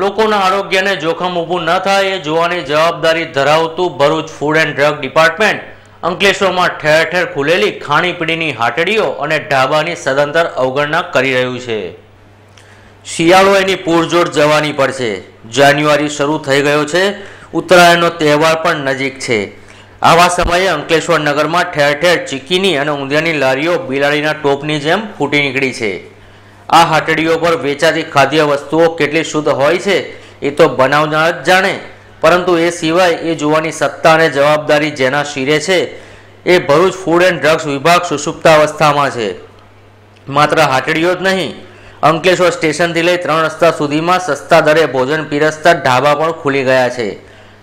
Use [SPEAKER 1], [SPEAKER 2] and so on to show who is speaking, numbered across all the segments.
[SPEAKER 1] લોકોના આરોગ્યને જોખમ ઊભું ન થાય એ જોવાની જવાબદારી ધરાવતું Bharuch food and drug department અંકલેશ્વરમાં ઠેર ઠેર ખુલેલી ખાણીપીણીની હાટડીઓ અને ઢાબાની સદંતર અવગણના કરી રહ્યું છે. શિયાળો એની પૂરજોર જવાની પડશે. જાન્યુઆરી શરૂ થઈ ગયો છે. ઉત્તરાયણનો તહેવાર પણ નજીક છે. આવા સમયે અંકલેશ્વર નગરમાં ઠેર ઠેર ચીકીની અને ઊંધિયાની લારીઓ બિલાડીના ટોપની જેમ ફૂટી નીકળી છે. આ હાટડીઓ પર વેચાતી ખાદ્ય વસ્તુઓ કેટલી શુદ્ધ હોય છે એ તો બનાવનાર જ જાણે. પરંતુ એ સિવાય એ જોવાની સત્તા અને જવાબદારી જેના શિરે છે એ ભરૂચ ફૂડ એન્ડ ડ્રગ્સ વિભાગ સુષુપ્તાવસ્થામાં છે. માત્ર હાટડીઓ જ નહીં, અંકલેશ્વર સ્ટેશનથી લઈ ત્રણ રસ્તા સુધીમાં સસ્તા દરે ભોજન પીરસતા ઢાબા પણ ખુલી ગયા છે.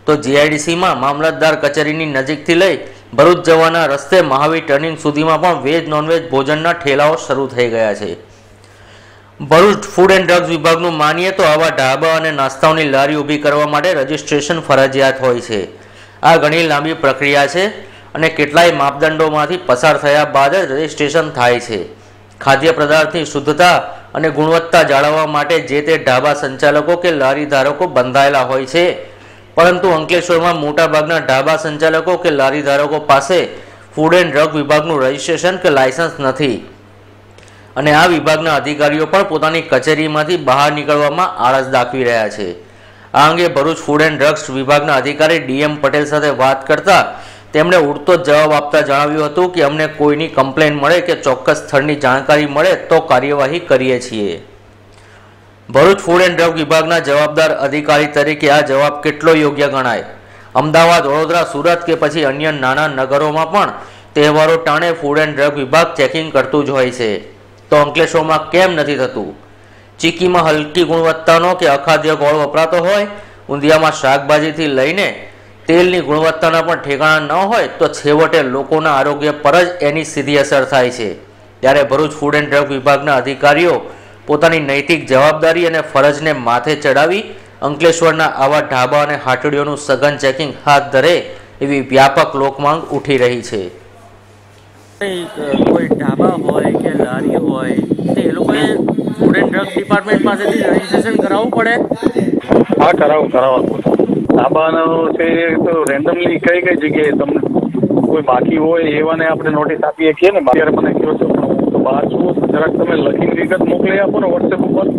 [SPEAKER 1] તો જીઆઈડીસીમાં મામલતદાર કચેરીની નજીકથી લઈ ભરૂચ જવાના રસ્તે મહાવીર ટર્નિંગ સુધીમાં પણ વેજ, નોનવેજ ભોજનના ઠેલાઓ શરૂ થઈ ગયા છે. ભરૂચ ફૂડ એન્ડ ડ્રગ્સ વિભાગનું માનીએ તો આવા ઢાબા અને નાસ્તાઓની લારી ઊભી કરવા માટે રજિસ્ટ્રેશન ફરજિયાત હોય છે. આ ઘણી લાંબી પ્રક્રિયા છે અને કેટલાય માપદંડોમાંથી પસાર થયા બાદ જ રજિસ્ટ્રેશન થાય છે. ખાદ્ય પદાર્થની શુદ્ધતા અને ગુણવત્તા જાળવવા માટે જે તે ઢાબા સંચાલકો કે લારી ધારકો બંધાયેલા હોય છે. પરંતુ અંકલેશ્વરમાં મોટાભાગના ઢાબા સંચાલકો કે લારી ધારકો પાસે ફૂડ એન્ડ ડ્રગ વિભાગનું રજિસ્ટ્રેશન કે લાયસન્સ નથી. અને આ વિભાગના અધિકારીઓ પણ પોતાની કચેરીમાંથી બહાર નીકળવામાં આળસ દાખવી રહ્યા છે. આ અંગે ભરૂચ ફૂડ એન્ડ ડ્રગ્સ વિભાગના અધિકારી ડીએમ પટેલ સાથે વાત કરતા તેમણે ઉડતો જવાબ આપતા જણાવ્યું હતું કે, અમને કોઈની કમ્પ્લેન મળે કે ચોક્કસ સ્થળની જાણકારી મળે તો કાર્યવાહી કરીએ છીએ. ભરૂચ ફૂડ એન્ડ ડ્રગ વિભાગના જવાબદાર અધિકારી તરીકે આ જવાબ કેટલો યોગ્ય ગણાય? અમદાવાદ, વડોદરા, સુરત કે પછી અન્ય નાના નગરોમાં પણ તહેવારો ટાણે ફૂડ એન્ડ ડ્રગ વિભાગ ચેકિંગ કરતું જ હોય છે. તો અંકલેશ્વરમાં કેમ નથી થતું? ચીકીમાં હલકી ગુણવત્તાનો કે અખાદ્ય ગોળ વપરાતો હોય, ઊંધિયામાં શાકભાજીથી લઈને તેલની ગુણવત્તાના પણ ઠેકાણા ન હોય, તો છેવટે લોકોના આરોગ્ય પર જ એની સીધી અસર થાય છે. ત્યારે ભરૂચ ફૂડ એન્ડ ડ્રગ વિભાગના અધિકારીઓ પોતાની નૈતિક જવાબદારી અને ફરજને માથે ચડાવી અંકલેશ્વરના આવા ઢાબા અને હાટડીઓનું સઘન ચેકિંગ હાથ ધરે એવી વ્યાપક લોકમાંગ ઉઠી રહી છે.
[SPEAKER 2] કંઈક કોઈ ઢાબા હોય કે લારી હોય, તો એ લોકોએ ફૂડ એન્ડ ડ્રગ ડિપાર્ટમેન્ટ પાસેથી રજીસ્ટ્રેશન કરાવવું પડે.
[SPEAKER 3] હા, કરાવો કરાવો. ધાબાનો છે તો રેન્ડમલી કઈ કઈ જગ્યાએ તમને કોઈ બાકી હોય એવાને આપણે નોટિસ આપીએ છીએ ને. અત્યારે મને કહો છો? તો બહાર છું. જરાક તમે લખીને વિગત મોકલી આપો ને વોટ્સએપ ઉપર.